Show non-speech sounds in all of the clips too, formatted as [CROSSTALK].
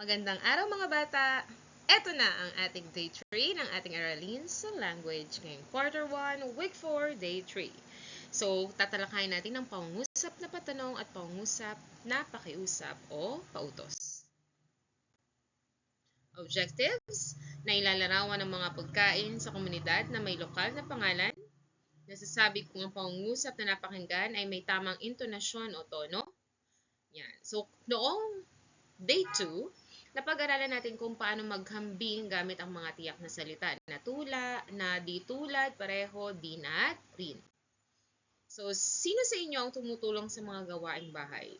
Magandang araw mga bata! Ito na ang ating day 3 ng ating aralin sa language ngayong quarter 1, week 4, day 3. So, tatalakayin natin ang pangungusap na patanong at pangungusap na pakiusap o pautos. Objectives na ilalarawan ng mga pagkain sa komunidad na may lokal na pangalan. Nasasabi kung ang pangungusap na napakinggan ay may tamang intonasyon o tono. Yan. So, noong day 2, napag-aralan natin kung paano maghambing gamit ang mga tiyak na salita na tula, na di tulad, pareho, din at rin. So, sino sa inyo ang tumutulong sa mga gawaing bahay?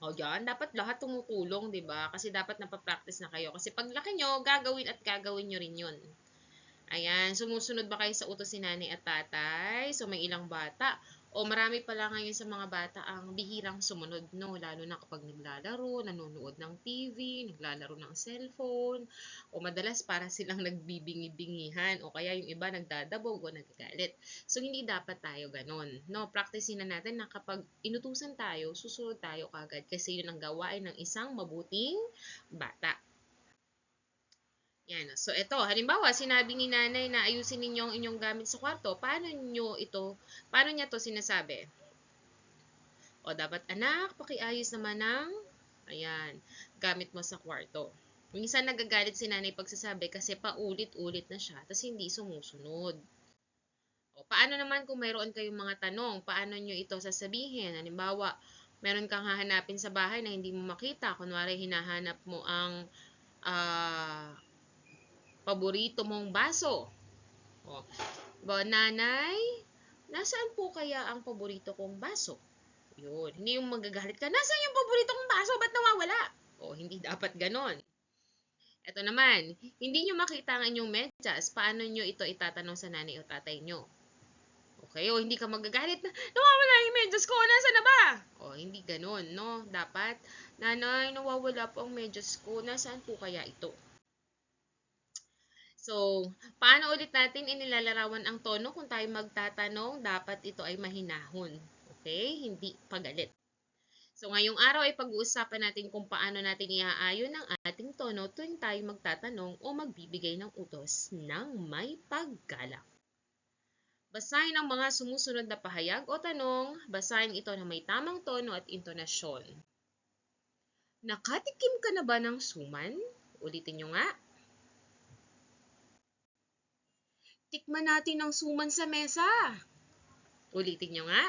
O yan, dapat lahat tumutulong, di ba? Kasi dapat napapractice na kayo. Kasi paglaki nyo, gagawin at gagawin nyo rin yun. Ayan, sumusunod ba kayo sa utos ni nanay at tatay? So, may ilang bata. O marami pala ngayon sa mga bata ang bihirang sumunod, no? Lalo na kapag naglalaro, nanonood ng TV, naglalaro ng cellphone, o madalas para silang [LAUGHS] nagbibingi-bingihan, o kaya yung iba nagdadabog o nagagalit. So, hindi dapat tayo ganon, no? Practicein na natin na kapag inutusan tayo, susunod tayo kagad kasi yun ang gawain ng isang mabuting bata. Yan. So, ito, halimbawa, sinabi ni nanay na ayusin ninyo ang inyong gamit sa kwarto. Paano nyo ito, paano niya to sinasabi? O, dapat, anak, pakiayos naman ng, ayan, gamit mo sa kwarto. Minsan nagagalit si nanay pagsasabi kasi paulit-ulit na siya, tapos hindi sumusunod. O, paano naman kung mayroon kayong mga tanong, paano nyo ito sasabihin? Halimbawa, meron kang hahanapin sa bahay na hindi mo makita. Kunwari, hinahanap mo ang ah, paborito mong baso. O, ba, nanay, nasaan po kaya ang paborito kong baso? Yun. Hindi yung magagalit ka, nasaan yung paborito kong baso? Ba't nawawala? O, hindi dapat ganon. Ito naman, hindi nyo makita ang inyong medyas, paano nyo ito itatanong sa nanay o tatay nyo? Okay, o hindi ka magagalit na, nawawala yung medyas ko, nasa na ba? O, hindi ganon, no? Dapat, nanay, nawawala po ang medyas ko, nasaan po kaya ito? So, paano ulit natin inilalarawan ang tono kung tayo magtatanong? Dapat ito ay mahinahon. Okay? Hindi pagalit. So, ngayong araw ay pag-uusapan natin kung paano natin iaayon ang ating tono tuwing tayo magtatanong o magbibigay ng utos ng may paggalak. Basahin ang mga sumusunod na pahayag o tanong. Basahin ito na may tamang tono at intonasyon. Nakatikim ka na ba ng suman? Ulitin nyo nga. Tikman natin ang suman sa mesa. Ulitin nyo nga.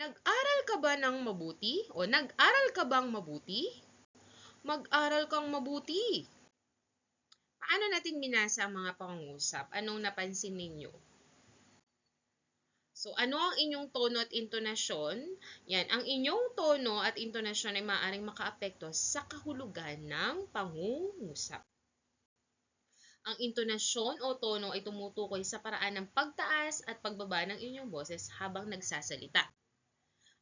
Nag-aral ka ba ng mabuti? O nag-aral ka bang mabuti? Mag-aral kang mabuti. Paano natin minasa ang mga pangungusap? Anong napansin ninyo? So, ano ang inyong tono at intonasyon? Yan, ang inyong tono at intonasyon ay maaaring makaapekto sa kahulugan ng pangungusap. Ang intonasyon o tono ay tumutukoy sa paraan ng pagtaas at pagbaba ng inyong boses habang nagsasalita.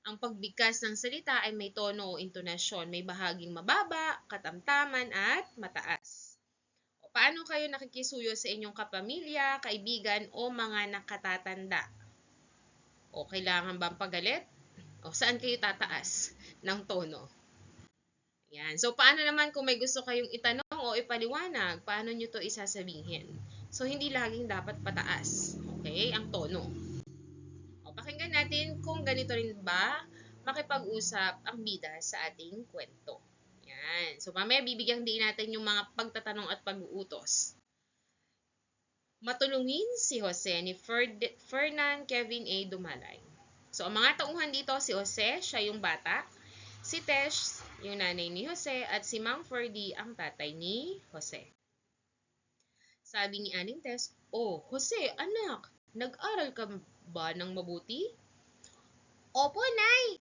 Ang pagbigkas ng salita ay may tono o intonasyon, may bahaging mababa, katamtaman at mataas. O paano kayo nakikisuyo sa inyong kapamilya, kaibigan o mga nakatatanda? O kailangan bang pagalit? O saan kayo tataas ng tono? Yan. So, paano naman kung may gusto kayong itanong o ipaliwanag, paano nyo to isasabihin? So, hindi laging dapat pataas. Okay? Ang tono. O, pakinggan natin kung ganito rin ba makipag-usap ang bida sa ating kwento. Yan. So, mamaya bibigyan din natin yung mga pagtatanong at pag-uutos. Matulungin si Jose ni Ferd- Fernan Kevin A. Dumalay. So, ang mga tauhan dito, si Jose, siya yung bata. Si Tesh, yung nanay ni Jose. At si Mang Ferdy, ang tatay ni Jose. Sabi ni Aling Tess, Oh, Jose, anak, nag-aral ka ba ng mabuti? Opo, Nay.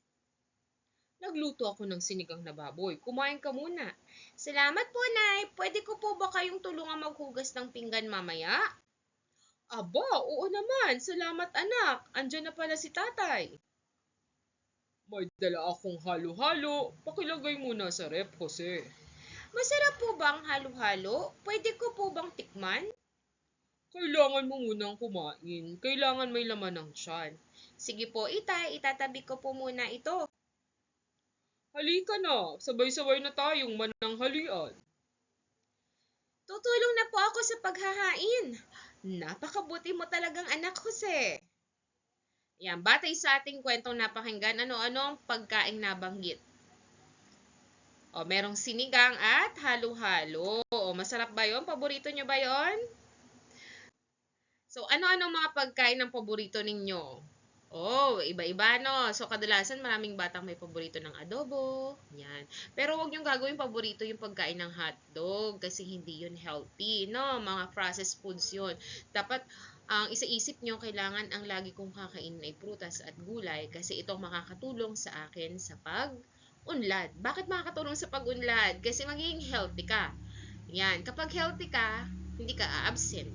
Nagluto ako ng sinigang na baboy. Kumain ka muna. Salamat po, Nay. Pwede ko po ba kayong tulungan maghugas ng pinggan mamaya? Aba, oo naman. Salamat anak. Andiyan na pala si tatay. May dala akong halo-halo. Pakilagay muna sa rep, Jose. Masarap po ba ang halo-halo? Pwede ko po bang tikman? Kailangan mo munang kumain. Kailangan may laman ng tiyan. Sige po, itay, itatabi ko po muna ito. Halika na, sabay-sabay na tayong mananghalian. Tutulong na po ako sa paghahain. Napakabuti mo talagang anak, Jose. Yan, batay sa ating kwentong napakinggan, ano-ano ang pagkaing nabanggit? O, merong sinigang at halo-halo. O, masarap ba yon? Paborito nyo ba yon? So, ano-ano mga pagkain ng paborito ninyo? Oh, iba-iba no. So kadalasan maraming batang may paborito ng adobo. Yan. Pero wag niyo gagawin paborito yung pagkain ng hotdog kasi hindi yun healthy, no? Mga processed foods yun. Dapat ang isa-isip nyo, kailangan ang lagi kong kakainin ay prutas at gulay kasi ito makakatulong sa akin sa pag-unlad. Bakit makakatulong sa pag-unlad? Kasi magiging healthy ka. Yan. Kapag healthy ka, hindi ka a-absent.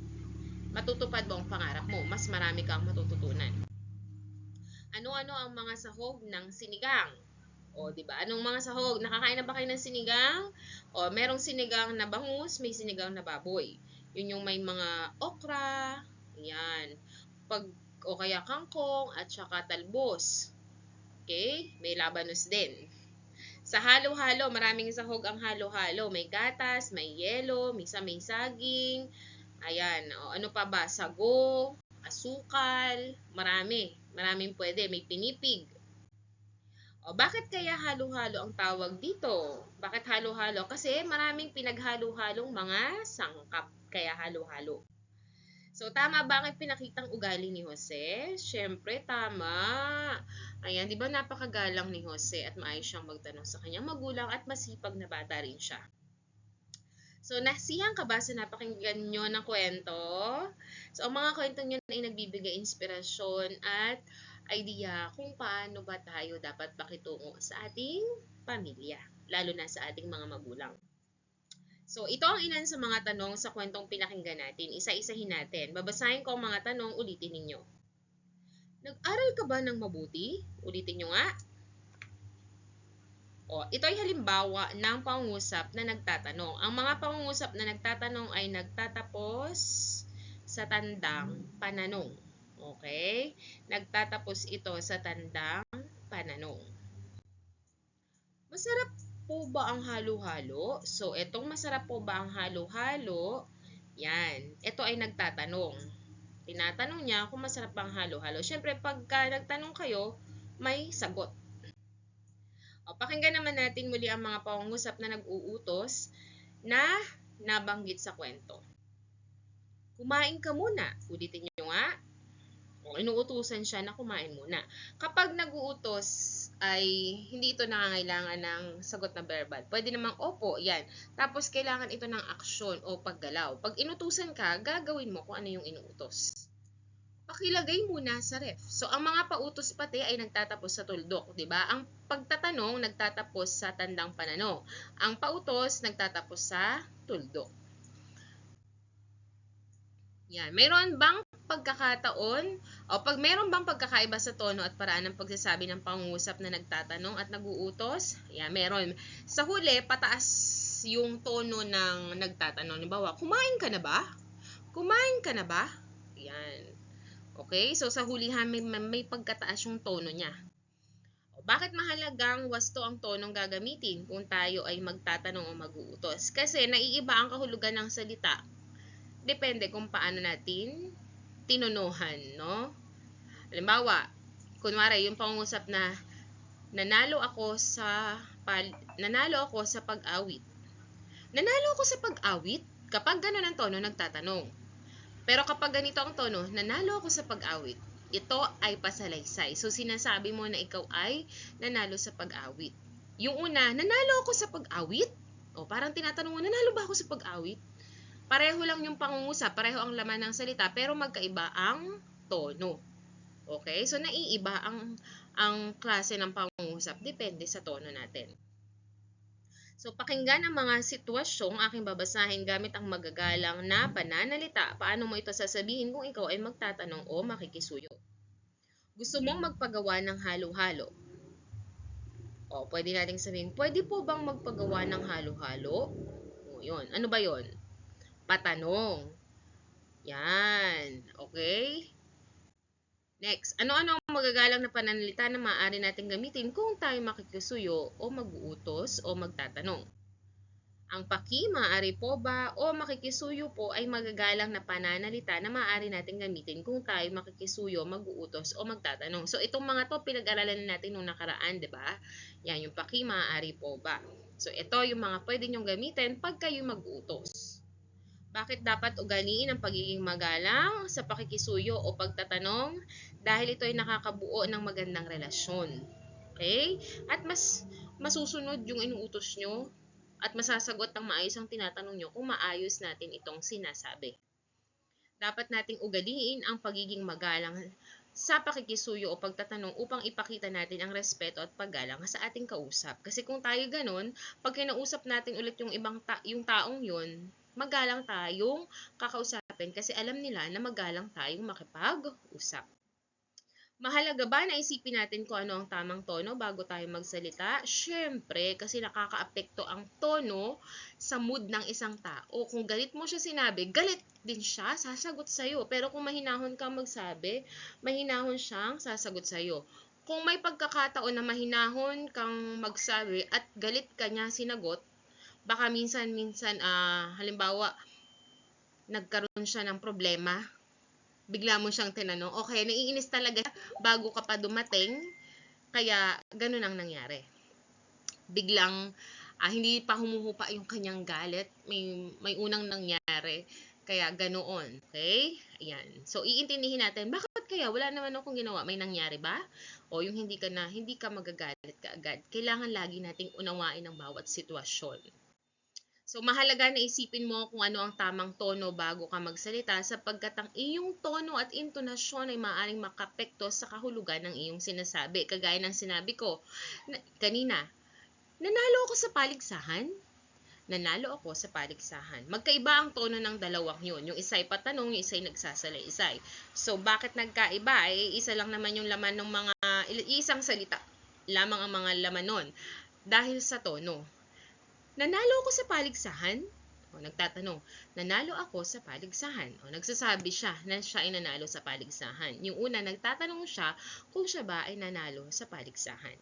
Matutupad mo ang pangarap mo. Mas marami kang matututunan. Ano-ano ang mga sahog ng sinigang? O, di ba? Anong mga sahog? Nakakain na ba kayo ng sinigang? O, merong sinigang na bangus, may sinigang na baboy. Yun yung may mga okra, yan. Pag, o kaya kangkong, at saka talbos. Okay? May labanos din. Sa halo-halo, maraming sahog ang halo-halo. May gatas, may yelo, misa may saging. Ayan. O, ano pa ba? Sago, asukal, marami. Maraming pwede. May pinipig. O, bakit kaya halo-halo ang tawag dito? Bakit halo-halo? Kasi maraming pinaghalo-halong mga sangkap. Kaya halo-halo. So, tama ba ang pinakitang ugali ni Jose? Siyempre, tama. Ayan, di ba napakagalang ni Jose at maayos siyang magtanong sa kanyang magulang at masipag na bata rin siya. So, nasiyahan ka ba sa napakinggan nyo ng kwento? So, ang mga kwento nyo ay nagbibigay inspirasyon at idea kung paano ba tayo dapat pakitungo sa ating pamilya, lalo na sa ating mga magulang. So, ito ang ilan sa mga tanong sa kwentong pinakinggan natin. Isa-isahin natin. Babasahin ko ang mga tanong, ulitin ninyo. Nag-aral ka ba ng mabuti? Ulitin nyo nga. O, ito ay halimbawa ng pangungusap na nagtatanong. Ang mga pangungusap na nagtatanong ay nagtatapos sa tandang pananong. Okay? Nagtatapos ito sa tandang pananong. Masarap po ba ang halo-halo? So, itong masarap po ba ang halo-halo? Yan. Ito ay nagtatanong. Tinatanong niya kung masarap ang halo-halo. Siyempre, pagka nagtanong kayo, may sagot. O, pakinggan naman natin muli ang mga pangungusap na nag-uutos na nabanggit sa kwento. Kumain ka muna. Ulitin niyo nga. O, inuutusan siya na kumain muna. Kapag nag-uutos ay hindi ito nangangailangan ng sagot na verbal. Pwede namang opo, yan. Tapos kailangan ito ng aksyon o paggalaw. Pag inutusan ka, gagawin mo kung ano yung inuutos. Pakilagay muna sa ref. So, ang mga pautos pati ay nagtatapos sa tuldok, di ba? Ang pagtatanong nagtatapos sa tandang pananaw. Ang pautos nagtatapos sa tuldok. Yan. Mayroon bang pagkakataon o pag mayroon bang pagkakaiba sa tono at paraan ng pagsasabi ng pangungusap na nagtatanong at naguutos? Yan, meron. Sa huli, pataas yung tono ng nagtatanong. Halimbawa, kumain ka na ba? Kumain ka na ba? Yan. Okay? So, sa hulihan, may, may pagkataas yung tono niya. Bakit mahalagang wasto ang tonong gagamitin kung tayo ay magtatanong o mag-uutos? Kasi naiiba ang kahulugan ng salita depende kung paano natin tinunuhan, no? Halimbawa, kunwari, yung pangungusap na nanalo ako sa pal, nanalo ako sa pag-awit. Nanalo ako sa pag-awit kapag gano'n ang tono nagtatanong. Pero kapag ganito ang tono, nanalo ako sa pag-awit. Ito ay pasalaysay. So sinasabi mo na ikaw ay nanalo sa pag-awit. Yung una, nanalo ako sa pag-awit? O parang tinatanong mo, nanalo ba ako sa pag-awit? Pareho lang yung pangungusap, pareho ang laman ng salita, pero magkaiba ang tono. Okay? So, naiiba ang, ang klase ng pangungusap, depende sa tono natin. So, pakinggan ang mga sitwasyong aking babasahin gamit ang magagalang na pananalita. Paano mo ito sasabihin kung ikaw ay magtatanong o makikisuyo? Gusto mong magpagawa ng halo-halo? O, pwede nating sabihin, pwede po bang magpagawa ng halo-halo? O, yun. Ano ba yon? patanong. Yan. Okay? Next, ano-ano ang magagalang na pananalita na maaari natin gamitin kung tayo makikisuyo o mag-uutos o magtatanong? Ang paki, maaari po ba o makikisuyo po ay magagalang na pananalita na maaari natin gamitin kung tayo makikisuyo, mag-uutos o magtatanong. So itong mga to pinag-aralan na natin nung nakaraan, 'di ba? Yan yung paki, maaari po ba. So ito yung mga pwede nyong gamitin pag kayo mag-uutos. Bakit dapat ugaliin ang pagiging magalang sa pakikisuyo o pagtatanong? Dahil ito ay nakakabuo ng magandang relasyon. Okay? At mas masusunod yung inuutos nyo at masasagot ang maayos ang tinatanong nyo kung maayos natin itong sinasabi. Dapat nating ugaliin ang pagiging magalang sa pakikisuyo o pagtatanong upang ipakita natin ang respeto at paggalang sa ating kausap. Kasi kung tayo ganun, pag kinausap natin ulit yung ibang ta- yung taong yun, magalang tayong kakausapin kasi alam nila na magalang tayong makipag-usap. Mahalaga ba na isipin natin kung ano ang tamang tono bago tayo magsalita? Siyempre, kasi nakakaapekto ang tono sa mood ng isang tao. Kung galit mo siya sinabi, galit din siya, sasagot sa'yo. Pero kung mahinahon kang magsabi, mahinahon siyang sasagot sa'yo. Kung may pagkakataon na mahinahon kang magsabi at galit ka niya sinagot, baka minsan-minsan, ah, halimbawa, nagkaroon siya ng problema, bigla mo siyang tinanong, okay, naiinis talaga bago ka pa dumating, kaya ganun ang nangyari. Biglang, ah, hindi pa humuhupa yung kanyang galit, may, may unang nangyari, kaya ganoon, okay? Ayan. So, iintindihin natin, bakit kaya? Wala naman akong ginawa. May nangyari ba? O yung hindi ka na, hindi ka magagalit ka agad. Kailangan lagi nating unawain ang bawat sitwasyon. So, mahalaga na isipin mo kung ano ang tamang tono bago ka magsalita sapagkat ang iyong tono at intonasyon ay maaaring makapekto sa kahulugan ng iyong sinasabi. Kagaya ng sinabi ko na, kanina, nanalo ako sa paligsahan. Nanalo ako sa paligsahan. Magkaiba ang tono ng dalawang yun. Yung isa'y patanong, yung isa'y nagsasalaysay. So, bakit nagkaiba? Ay, isa lang naman yung laman ng mga, isang salita lamang ang mga laman nun. Dahil sa tono. Nanalo ako sa paligsahan? O nagtatanong, nanalo ako sa paligsahan. O nagsasabi siya na siya ay nanalo sa paligsahan. Yung una, nagtatanong siya kung siya ba ay nanalo sa paligsahan.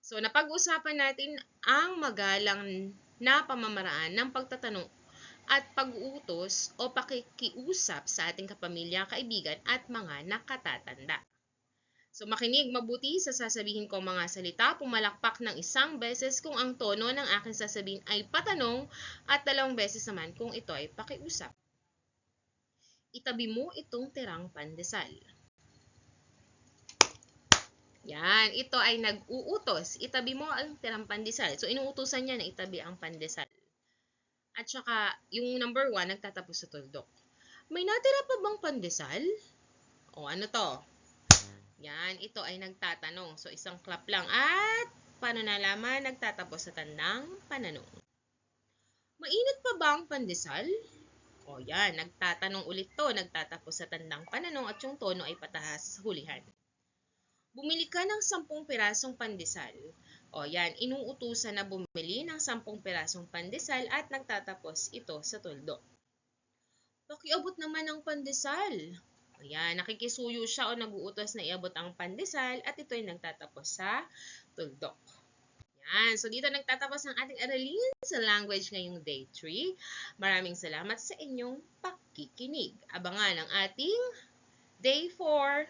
So, napag-usapan natin ang magalang na pamamaraan ng pagtatanong at pag-uutos o pakikiusap sa ating kapamilya, kaibigan at mga nakatatanda. So makinig mabuti sa sasabihin ko mga salita, pumalakpak ng isang beses kung ang tono ng aking sasabihin ay patanong at dalawang beses naman kung ito ay pakiusap. Itabi mo itong tirang pandesal. Yan, ito ay nag-uutos. Itabi mo ang tirang pandesal. So inuutosan niya na itabi ang pandesal. At saka, yung number one, nagtatapos sa tuldok. May natira pa bang pandesal? O ano to? Yan, ito ay nagtatanong. So, isang clap lang. At, paano nalaman? Nagtatapos sa tandang pananong. Mainit pa ba ang pandesal? O yan, nagtatanong ulit to. Nagtatapos sa tandang pananong at yung tono ay patahas hulihan. Bumili ka ng 10 pirasong pandesal. O yan, inuutusan na bumili ng 10 pirasong pandesal at nagtatapos ito sa tuldok. Pakiabot naman ng pandesal. Ayan, nakikisuyo siya o naguutos na iabot ang pandesal at ito ay nagtatapos sa tuldok. Yan. So, dito nagtatapos ang ating aralin sa language ngayong day 3. Maraming salamat sa inyong pakikinig. Abangan ang ating day 4